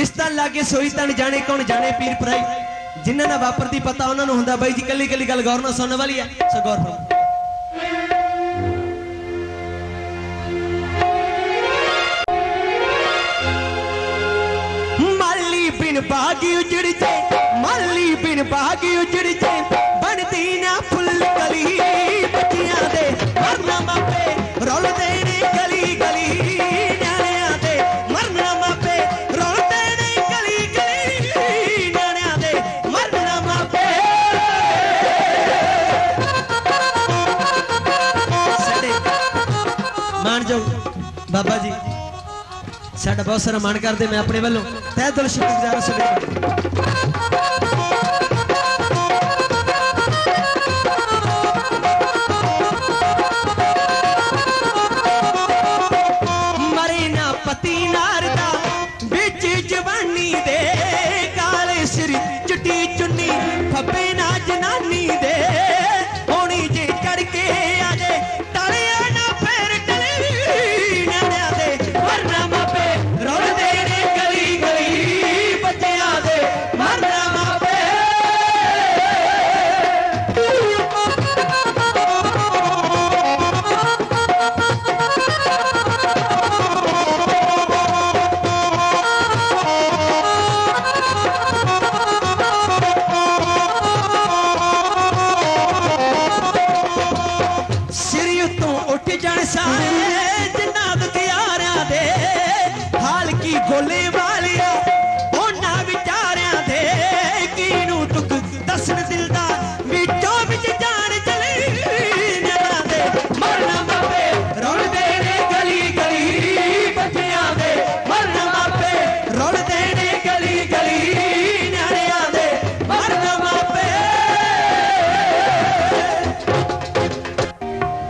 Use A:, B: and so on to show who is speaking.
A: ਜਿਸ ਤਾਂ ਲਾਗੇ ਸੋਈ ਤਨ ਜਾਣੇ ਕੌਣ ਜਾਣੇ ਪੀਰ ਭਰਾਈ ਜਿਨ੍ਹਾਂ ਨਾਲ ਵਾਪਰਦੀ ਪਤਾ ਉਹਨਾਂ ਨੂੰ ਹੁੰਦਾ ਬਾਈ ਜੀ ਕੱਲੀ ਕੱਲੀ ਗੱਲ ਗੌਰ ਨਾਲ ਸੁਣਨ ਵਾਲੀ ਹੈ ਸੋ ਗੌਰ ਨਾਲ ਮਾਲੀ ਬਿਨ ਬਾਗੀ ਉਜੜ ਜੇ ਮਾਲੀ ਬਿਨ ਬਾਗੀ ਉਜੜ ਜੇ ਮਾਨਜੋ ਬਾਬਾ ਜੀ ਸਾਡਾ ਬਹੁਤ ਸਾਰਾ ਮਾਣ ਕਰਦੇ ਮੈਂ ਆਪਣੇ ਵੱਲੋਂ ਤਹਿ ਦਿਲ ਸ਼ੁਕਰਗੁਜ਼ਾਰ ਹਾਂ ਤੁਹਾਡੇ ਮਰੇ ਨਾ ਪਤੀ ਨਾਰਦਾ ਵਿੱਚ ਜਵਾਨੀ ਦੇ ਕਾਲੇ ਸਿਰ ਚਿੱਟੀ ਚੁੰਨੀ ਫੱਬੇ ਨਾ ਜਨਾਨੀ ਦੇ टुट जैसा है